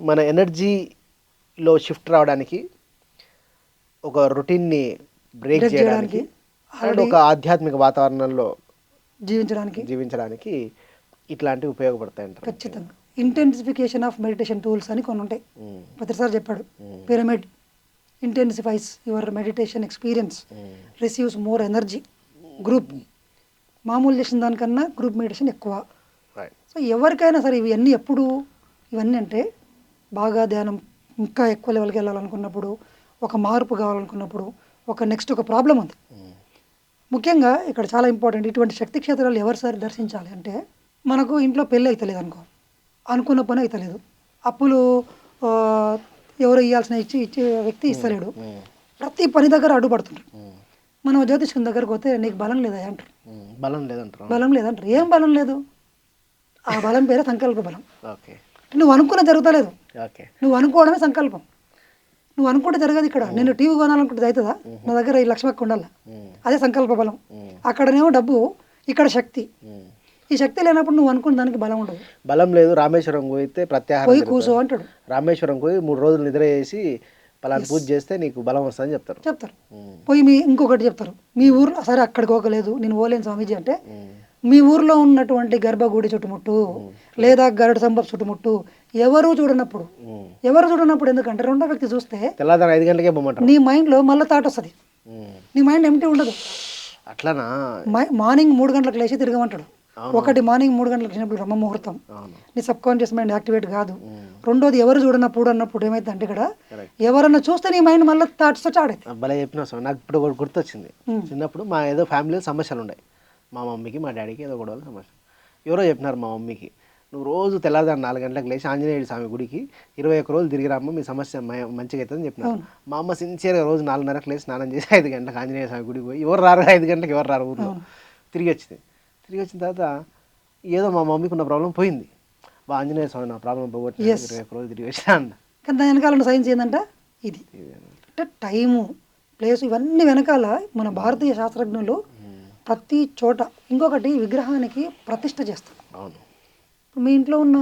మన ఎనర్జీలో షిఫ్ట్ రావడానికి ఒక రొటీన్ని బ్రేక్ చేయడానికి అండ్ ఒక ఆధ్యాత్మిక వాతావరణంలో జీవించడానికి జీవించడానికి ఇట్లాంటివి ఉపయోగపడతాయి అంటారు ఖచ్చితంగా ఇంటెన్సిఫికేషన్ ఆఫ్ మెడిటేషన్ టూల్స్ అని కొన్ని ఉంటాయి. ప్రతిసారి చెప్పాడు. Pyramid intensifies your meditation experience. Receives more energy group మామూలు చేసిన దానికన్నా గ్రూప్ మెడిటేషన్ ఎక్కువ. సో ఎవరికైనా సరే ఇవన్నీ ఎప్పుడు ఇవన్నీ అంటే బాగా ధ్యానం ఇంకా ఎక్కువ లెవెల్కి వెళ్ళాలనుకున్నప్పుడు ఒక మార్పు కావాలనుకున్నప్పుడు ఒక నెక్స్ట్ ఒక ప్రాబ్లం ఉంది. ముఖ్యంగా ఇక్కడ చాలా ఇంపార్టెంట్ ఇటువంటి శక్తి క్షేత్రాలు ఎవరు సారి దర్శించాలి అంటే మనకు ఇంట్లో పెళ్ళి అవుతలేదు అనుకో అనుకున్న పని అవుతలేదు అప్పులు ఎవరు ఇవ్వాల్సిన ఇచ్చి ఇచ్చే వ్యక్తి ఇస్తలేడు. ప్రతి పని దగ్గర అడ్డుపడుతుంటారు. మనం జ్యోతిష్కుని దగ్గరకు పోతే నీకు బలం లేదా అంటారు. బలం లేదంటారు. బలం లేదంటారు. ఏం బలం లేదు. ఆ బలం పేరే సంకల్ప బలం. ఓకే. నువ్వు అనుకున్న జరుగుతలేదు. నువ్వు అనుకోవడమే సంకల్పం. నువ్వు అనుకుంటే జరగదు ఇక్కడ. నేను టీవీ కొనాలనుకుంటే అవుతుందా నా దగ్గర ఈ లక్ష్మక్క ఉండాలి. అదే సంకల్ప బలం. అక్కడనేమో డబ్బు ఇక్కడ శక్తి. ఈ శక్తి లేనప్పుడు నువ్వు అనుకున్న దానికి బలం ఉండదు. బలం లేదు రామేశ్వరం పోయితే ప్రత్యాహారం పోయి. కూసో అంటాడు. రామేశ్వరం పోయి మూడు రోజులు నిద్ర చేసి పలానా పూజ చేస్తే నీకు బలం వస్తుందని చెప్తారు. చెప్తారు. పోయి మీ ఇంకొకటి చెప్తారు. మీ ఊర్లో సరే అక్కడికి పోకలేదు నేను పోలేను స్వామీజీ అంటే. మీ ఊర్లో ఉన్నటువంటి గర్భగుడి చుట్టుముట్టు లేదా గరుడ సంభవ చుట్టుముట్టు ఎవరు చూడనప్పుడు. ఎవరు చూడనప్పుడు ఎందుకంటే రెండో వ్యక్తి చూస్తే తెల్లవారు ఐదు గంటలకే నీ మైండ్లో మళ్ళీ థాట్ వస్తుంది. నీ మైండ్ ఎంటీ ఉండదు. అట్లానా? మార్నింగ్ మూడు గంటలకు లేచి తిరగమంటాడు. ఒకటి మార్నింగ్ మూడు గంటలకు వచ్చినప్పుడు బ్రహ్మ ముహూర్తం నీ సబ్ కాన్షియస్ మైండ్ యాక్టివేట్ కాదు. రెండోది ఎవరు చూడనప్పుడు అన్నప్పుడు ఏమైంది అంటే ఇక్కడ. ఎవరన్నా చూస్తే నీ మైండ్ మళ్ళీ థాట్స్ వచ్చి ఆడైతే భలే చెప్పిన నాకు ఇప్పుడు గుర్తొచ్చింది. చిన్నప్పుడు మా ఏదో ఫ్యామిలీలో సమస్యలు ఉన్నాయి మా మమ్మీకి మా డాడీకి ఏదో గొడవలు సమస్య ఎవరో చెప్పినారు మా మమ్మీకి నువ్వు రోజు తెల్లారుదాన్ని నాలుగు గంటలకు లేచి ఆంజనేయుడి స్వామి గుడికి ఇరవై ఒక్క రోజులు తిరిగి రామ్మ మీ సమస్య మంచిగా అవుతుందని చెప్పినారు. మా అమ్మ సిన్సియర్గా రోజు నాలుగున్నరకు లేచి స్నానం చేసి ఐదు గంటలకు ఆంజనేయ స్వామి గుడికి పోయి ఎవరు రారు ఐదు గంటలకు ఎవరు రారు ఊర్లో. తిరిగి వచ్చింది. తిరిగి వచ్చిన తర్వాత ఏదో మా మమ్మీకి ఉన్న ప్రాబ్లం పోయింది. బా ఆంజనేయ స్వామి నా ప్రాబ్లం పోగొట్టి. ఇరవై ఒక్క రోజు తిరిగి వచ్చినా అన్న. కానీ దాని వెనకాల సైన్స్ ఏంటంటే ఇది. అంటే టైము ప్లేస్ ఇవన్నీ వెనకాల మన భారతీయ శాస్త్రజ్ఞులు ప్రతి చోట ఇంకొకటి విగ్రహానికి ప్రతిష్ట చేస్తారు. అవును. ఇప్పుడు మీ ఇంట్లో ఉన్న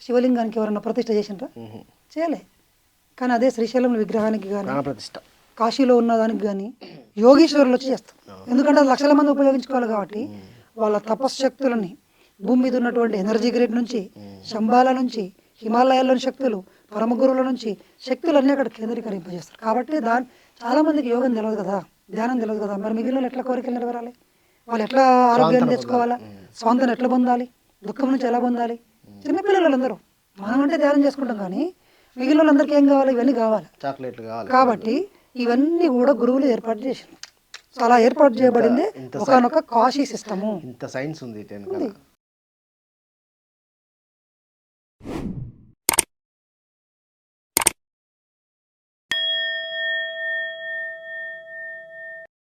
శివలింగానికి ఎవరన్నా ప్రతిష్ట చేసిండ్రా? మ్మ్. చేయలే. కానీ అదే శ్రీశైలం విగ్రహానికి కానీ ప్రాణప్రతిష్ఠ కాశీలో ఉన్న దానికి కానీ యోగీశ్వరులు వచ్చి చేస్తారు. ఎందుకంటే అది లక్షల మంది ఉపయోగించుకోవాలి కాబట్టి వాళ్ళ తపశ్శక్తులని భూమి మీద ఉన్నటువంటి ఎనర్జీ గ్రిడ్ నుంచి శంబాల నుంచి హిమాలయాల్లోని శక్తులు పరమగురువుల నుంచి శక్తులన్నీ అక్కడ కేంద్రీకరింపజేస్తారు. కాబట్టి దాని చాలా మందికి యోగం తెలియదు కదా ధ్యానం తెలియదు కదా. మరి మిగిలిన ఎట్లా కోరికలు నెరవేరాలి? వాళ్ళు ఎట్లా ఆరోగ్యాన్ని తెచ్చుకోవాలా? స్వాంతను ఎట్లా పొందాలి? దుఃఖం నుంచి ఎలా పొందాలి? చిన్నపిల్లలు అందరూ మనం అంటే ధ్యానం చేసుకుంటాం కానీ మిగిలిన వాళ్ళందరికీ ఏం కావాలి? ఇవన్నీ కావాలి. చాక్లెట్లు కావాలి. కాబట్టి ఇవన్నీ కూడా గురువులు ఏర్పాటు చేశారు. సో అలా ఏర్పాటు చేయబడింది ఒకనొక కాశీ సిస్టము. ఇంత సైన్స్ ఉంది.